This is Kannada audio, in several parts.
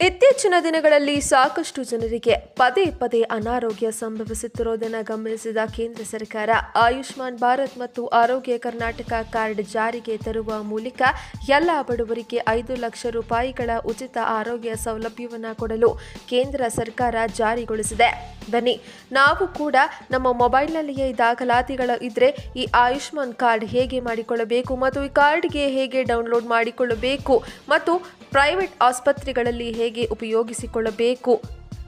ಇತ್ತೀಚಿನ ದಿನಗಳಲ್ಲಿ ಸಾಕಷ್ಟು ಜನರಿಗೆ ಪದೇ ಪದೇ ಅನಾರೋಗ್ಯ ಸಂಭವಿಸುತ್ತಿರುವುದನ್ನು ಗಮನಿಸಿದ ಕೇಂದ್ರ ಸರ್ಕಾರ, ಆಯುಷ್ಮಾನ್ ಭಾರತ್ ಮತ್ತು ಆರೋಗ್ಯ ಕರ್ನಾಟಕ ಕಾರ್ಡ್ ಜಾರಿಗೆ ತರುವ ಮೂಲಕ ಎಲ್ಲ ಬಡವರಿಗೆ ಐದು ಲಕ್ಷ ರೂಪಾಯಿಗಳ ಉಚಿತ ಆರೋಗ್ಯ ಸೌಲಭ್ಯವನ್ನು ಕೊಡಲು ಕೇಂದ್ರ ಸರ್ಕಾರ ಜಾರಿಗೊಳಿಸಿದೆ. ಬನ್ನಿ, ನಾವು ಕೂಡ ನಮ್ಮ ಮೊಬೈಲ್ನಲ್ಲಿಯೇ ದಾಖಲಾತಿಗಳು ಇದ್ದರೆ ಈ ಆಯುಷ್ಮಾನ್ ಕಾರ್ಡ್ ಹೇಗೆ ಮಾಡಿಕೊಳ್ಳಬೇಕು ಮತ್ತು ಈ ಕಾರ್ಡ್ಗೆ ಹೇಗೆ ಡೌನ್ಲೋಡ್ ಮಾಡಿಕೊಳ್ಳಬೇಕು ಮತ್ತು ಪ್ರೈವೇಟ್ ಆಸ್ಪತ್ರೆಗಳಲ್ಲಿ ಹೇಗೆ ಉಪಯೋಗಿಸಿಕೊಳ್ಳಬೇಕು?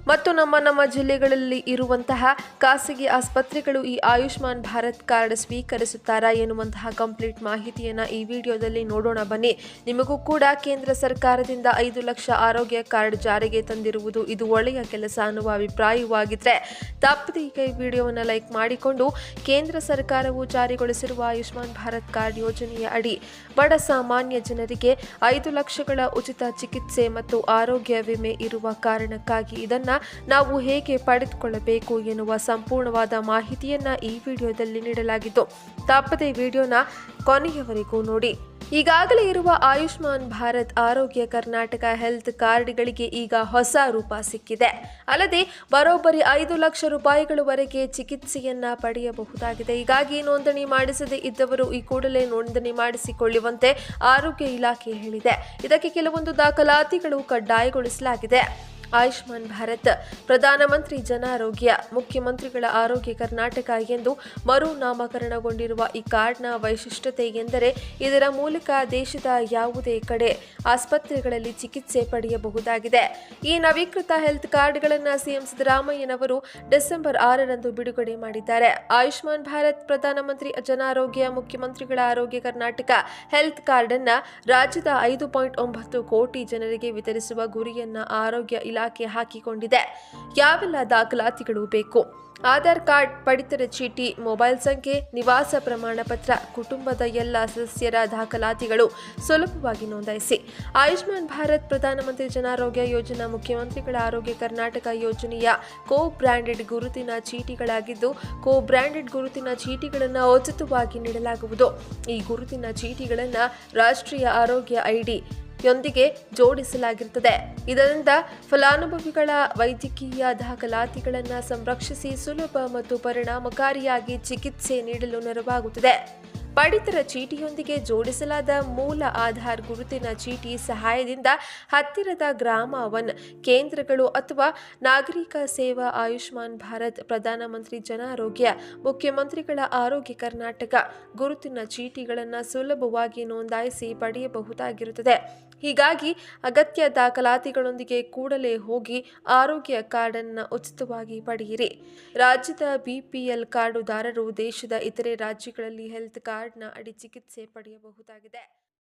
ಮತ್ತು ನಮ್ಮ ನಮ್ಮ ಜಿಲ್ಲೆಗಳಲ್ಲಿ ಇರುವಂತಹ ಖಾಸಗಿ ಆಸ್ಪತ್ರೆಗಳು ಈ ಆಯುಷ್ಮಾನ್ ಭಾರತ್ ಕಾರ್ಡ್ ಸ್ವೀಕರಿಸುತ್ತಾರಾ ಎನ್ನುವಂತಹ ಕಂಪ್ಲೀಟ್ ಮಾಹಿತಿಯನ್ನು ಈ ವಿಡಿಯೋದಲ್ಲಿ ನೋಡೋಣ ಬನ್ನಿ. ನಿಮಗೂ ಕೂಡ ಕೇಂದ್ರ ಸರ್ಕಾರದಿಂದ ಐದು ಲಕ್ಷ ಆರೋಗ್ಯ ಕಾರ್ಡ್ ಜಾರಿಗೆ ತಂದಿರುವುದು ಇದು ಒಳ್ಳೆಯ ಕೆಲಸ ಅನ್ನುವ ಅಭಿಪ್ರಾಯವಾಗಿದ್ದರೆ ತಪ್ಪದೆ ಈಗ ಈ ವಿಡಿಯೋವನ್ನು ಲೈಕ್ ಮಾಡಿಕೊಂಡು ಕೇಂದ್ರ ಸರ್ಕಾರವು ಜಾರಿಗೊಳಿಸಿರುವ ಆಯುಷ್ಮಾನ್ ಭಾರತ್ ಕಾರ್ಡ್ ಯೋಜನೆಯ ಅಡಿ ಬಡ ಸಾಮಾನ್ಯ ಜನರಿಗೆ ಐದು ಲಕ್ಷಗಳ ಉಚಿತ ಚಿಕಿತ್ಸೆ ಮತ್ತು ಆರೋಗ್ಯ ವಿಮೆ ಇರುವ ಕಾರಣಕ್ಕಾಗಿ ಇದನ್ನ ನಾವು ಹೇಗೆ ಪಡೆದುಕೊಳ್ಳಬೇಕು ಎನ್ನುವ ಸಂಪೂರ್ಣವಾದ ಮಾಹಿತಿಯನ್ನ ಈ ವಿಡಿಯೋದಲ್ಲಿ ನೀಡಲಾಗಿದ್ದು ತಪ್ಪದೆ ವಿಡಿಯೋನ ಕೊನೆಯವರೆಗೂ ನೋಡಿ. ಈಗಾಗಲೇ ಇರುವ ಆಯುಷ್ಮಾನ್ ಭಾರತ್ ಆರೋಗ್ಯ ಕರ್ನಾಟಕ ಹೆಲ್ತ್ ಕಾರ್ಡ್ಗಳಿಗೆ ಈಗ ಹೊಸ ರೂಪ ಸಿಕ್ಕಿದೆ. ಅಲ್ಲದೆ ಬರೋಬ್ಬರಿ ಐದು ಲಕ್ಷ ರೂಪಾಯಿಗಳವರೆಗೆ ಚಿಕಿತ್ಸೆಯನ್ನ ಪಡೆಯಬಹುದಾಗಿದೆ. ಹೀಗಾಗಿ ನೋಂದಣಿ ಮಾಡಿಸದೇ ಇದ್ದವರು ಈ ಕೂಡಲೇ ನೋಂದಣಿ ಮಾಡಿಸಿಕೊಳ್ಳುವಂತೆ ಆರೋಗ್ಯ ಇಲಾಖೆ ಹೇಳಿದೆ. ಇದಕ್ಕೆ ಕೆಲವೊಂದು ದಾಖಲಾತಿಗಳು ಕಡ್ಡಾಯಗೊಳಿಸಲಾಗಿದೆ. ಆಯುಷ್ಮಾನ್ ಭಾರತ್, ಪ್ರಧಾನಮಂತ್ರಿ ಜನಾರೋಗ್ಯ ಮುಖ್ಯಮಂತ್ರಿಗಳ ಆರೋಗ್ಯ ಕರ್ನಾಟಕ ಎಂದು ಮರು ನಾಮಕರಣಗೊಂಡಿರುವ ಈ ಕಾರ್ಡ್ನ ವೈಶಿಷ್ಟ್ಯತೆ ಎಂದರೆ ಇದರ ಮೂಲಕ ದೇಶದ ಯಾವುದೇ ಕಡೆ ಆಸ್ಪತ್ರೆಗಳಲ್ಲಿ ಚಿಕಿತ್ಸೆ ಪಡೆಯಬಹುದಾಗಿದೆ. ಈ ನವೀಕೃತ ಹೆಲ್ತ್ ಕಾರ್ಡ್ಗಳನ್ನು ಸಿಎಂ ಸಿದ್ದರಾಮಯ್ಯನವರು ಡಿಸೆಂಬರ್ ಆರರಂದು ಬಿಡುಗಡೆ ಮಾಡಿದ್ದಾರೆ. ಆಯುಷ್ಮಾನ್ ಭಾರತ್, ಪ್ರಧಾನಮಂತ್ರಿ ಜನಾರೋಗ್ಯ ಮುಖ್ಯಮಂತ್ರಿಗಳ ಆರೋಗ್ಯ ಕರ್ನಾಟಕ ಹೆಲ್ತ್ ಕಾರ್ಡ್ ಅನ್ನ ರಾಜ್ಯದ ಐದು ಪಾಯಿಂಟ್ ಒಂಬತ್ತು ಕೋಟಿ ಜನರಿಗೆ ವಿತರಿಸುವ ಗುರಿಯನ್ನ ಆರೋಗ್ಯ ಇಲಾಖೆ ಹಾಕಿಕೊಂಡಿದೆ. ಯಾವೆಲ್ಲ ದಾಖಲಾತಿಗಳು ಬೇಕು? ಆಧಾರ್ ಕಾರ್ಡ್, ಪಡಿತರ ಚೀಟಿ, ಮೊಬೈಲ್ ಸಂಖ್ಯೆ, ನಿವಾಸ ಪ್ರಮಾಣ ಪತ್ರ ಕುಟುಂಬದ ಎಲ್ಲ ಸದಸ್ಯರ ದಾಖಲಾತಿಗಳು ಸುಲಭವಾಗಿ ನೋಂದಾಯಿಸಿ. ಆಯುಷ್ಮಾನ್ ಭಾರತ್ ಪ್ರಧಾನಮಂತ್ರಿ ಜನಾರೋಗ್ಯ ಯೋಜನಾ ಮುಖ್ಯಮಂತ್ರಿಗಳ ಆರೋಗ್ಯ ಕರ್ನಾಟಕ ಯೋಜನೆಯ ಕೋ ಬ್ರ್ಯಾಂಡೆಡ್ ಗುರುತಿನ ಚೀಟಿಗಳಾಗಿದ್ದು ಕೋ ಬ್ರ್ಯಾಂಡೆಡ್ ಗುರುತಿನ ಚೀಟಿಗಳನ್ನು ಉಚಿತವಾಗಿ ನೀಡಲಾಗುವುದು. ಈ ಗುರುತಿನ ಚೀಟಿಗಳನ್ನು ರಾಷ್ಟ್ರೀಯ ಆರೋಗ್ಯ ಐಡಿ ಯೊಂದಿಗೆ ಜೋಡಿಸಲಾಗಿರುತ್ತದೆ. ಇದರಿಂದ ಫಲಾನುಭವಿಗಳ ವೈದ್ಯಕೀಯ ದಾಖಲಾತಿಗಳನ್ನು ಸಂರಕ್ಷಿಸಿ ಸುಲಭ ಮತ್ತು ಪರಿಣಾಮಕಾರಿಯಾಗಿ ಚಿಕಿತ್ಸೆ ನೀಡಲು ನೆರವಾಗುತ್ತದೆ. ಪಡಿತರ ಚೀಟಿಯೊಂದಿಗೆ ಜೋಡಿಸಲಾದ ಮೂಲ ಆಧಾರ್ ಗುರುತಿನ ಚೀಟಿ ಸಹಾಯದಿಂದ ಹತ್ತಿರದ ಗ್ರಾಮ ವನ್ ಕೇಂದ್ರಗಳು ಅಥವಾ ನಾಗರಿಕ ಸೇವಾ ಆಯುಷ್ಮಾನ್ ಭಾರತ್, ಪ್ರಧಾನಮಂತ್ರಿ ಜನ ಆರೋಗ್ಯ, ಮುಖ್ಯಮಂತ್ರಿಗಳ ಆರೋಗ್ಯ ಕರ್ನಾಟಕ ಗುರುತಿನ ಚೀಟಿಗಳನ್ನು ಸುಲಭವಾಗಿ ನೋಂದಾಯಿಸಿ ಪಡೆಯಬಹುದಾಗಿರುತ್ತದೆ. ಹೀಗಾಗಿ ಅಗತ್ಯ ದಾಖಲಾತಿಗಳೊಂದಿಗೆ ಕೂಡಲೇ ಹೋಗಿ ಆರೋಗ್ಯ ಕಾರ್ಡನ್ನು ಉಚಿತವಾಗಿ ಪಡೆಯಿರಿ. ರಾಜ್ಯದ ಬಿಪಿಎಲ್ ಕಾರ್ಡುದಾರರು ದೇಶದ ಇತರೆ ರಾಜ್ಯಗಳಲ್ಲಿ ಹೆಲ್ತ್ ಕಾರ್ಡ್ನ ಅಡಿ ಚಿಕಿತ್ಸೆ ಪಡೆಯಬಹುದಾಗಿದೆ.